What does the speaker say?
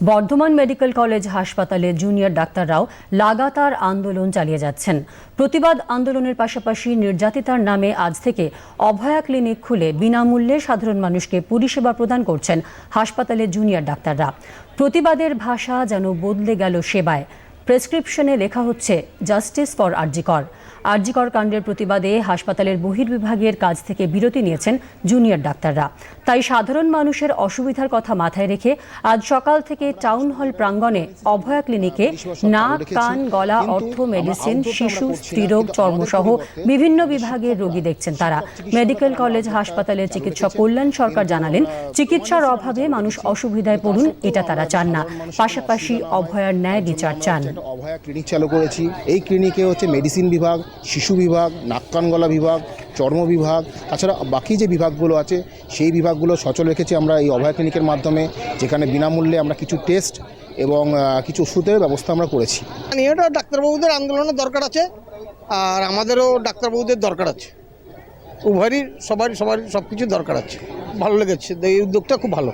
Bardhaman medical college হাসপাতালে junior ডাক্তাররাও লাগাতার আন্দোলন চালিয়ে যাচ্ছেন। প্রতিবাদ আন্দোলনের পাশাপাশি নির্যাতিতার নামে আজ থেকে অভয়া ক্লিনিক খুলে বিনামূল্যে সাধারণ মানুষকে পরিষেবা প্রদান করছেন হাসপাতালে জুনিয়র ডাক্তাররা। প্রতিবাদের ভাষা যেন বদলে গেল সেবায়। প্রেসক্রিপশনে লেখা হচ্ছে, জাস্টিস ফর আরজিকর। আরজিকর কাণ্ডের প্রতিবাদে হাসপাতালের বহির্বিভাগের কাজ থেকে বিরতি নিয়েছেন জুনিয়র ডাক্তাররা। তাই সাধারণ মানুষের অসুবিধার কথা মাথায় রেখে আজ সকাল থেকে টাউন হল প্রাঙ্গণে অভয়া ক্লিনিকে নাক, কান, গলা, অর্থ, মেডিসিন, শিশু, স্ত্রীরোগ, চর্মসহ বিভিন্ন বিভাগের রোগী দেখছেন তারা। মেডিকেল কলেজ, হাসপাতালের চিকিৎসক কল্যাণ সরকার জানালেন, চিকিৎসার অভাবে মানুষ অসুবিধায় পড়ুন, এটা তারা চান না। পাশাপাশি অভয়ার ন্যায় বিচার চান। একটা অভয়া ক্লিনিক চালু করেছি। এই ক্লিনিকে হচ্ছে মেডিসিন বিভাগ, শিশু বিভাগ, নাক কান গলা বিভাগ, চর্ম বিভাগ, তাছাড়া বাকি যে বিভাগগুলো আছে, সেই বিভাগগুলো সচল রেখেছি আমরা এই অভয়া ক্লিনিকের মাধ্যমে, যেখানে বিনামূল্যে আমরা কিছু টেস্ট এবং কিছু ওষুধের ব্যবস্থা আমরা করেছি। এটা ডাক্তারবাবুদের আন্দোলনের দরকার আছে, আর আমাদেরও ডাক্তারবাবুদের দরকার আছে। উভয়েরই সবারই সবারই সব কিছু দরকার আছে। ভালো লেগেছে, এই উদ্যোগটা খুব ভালো।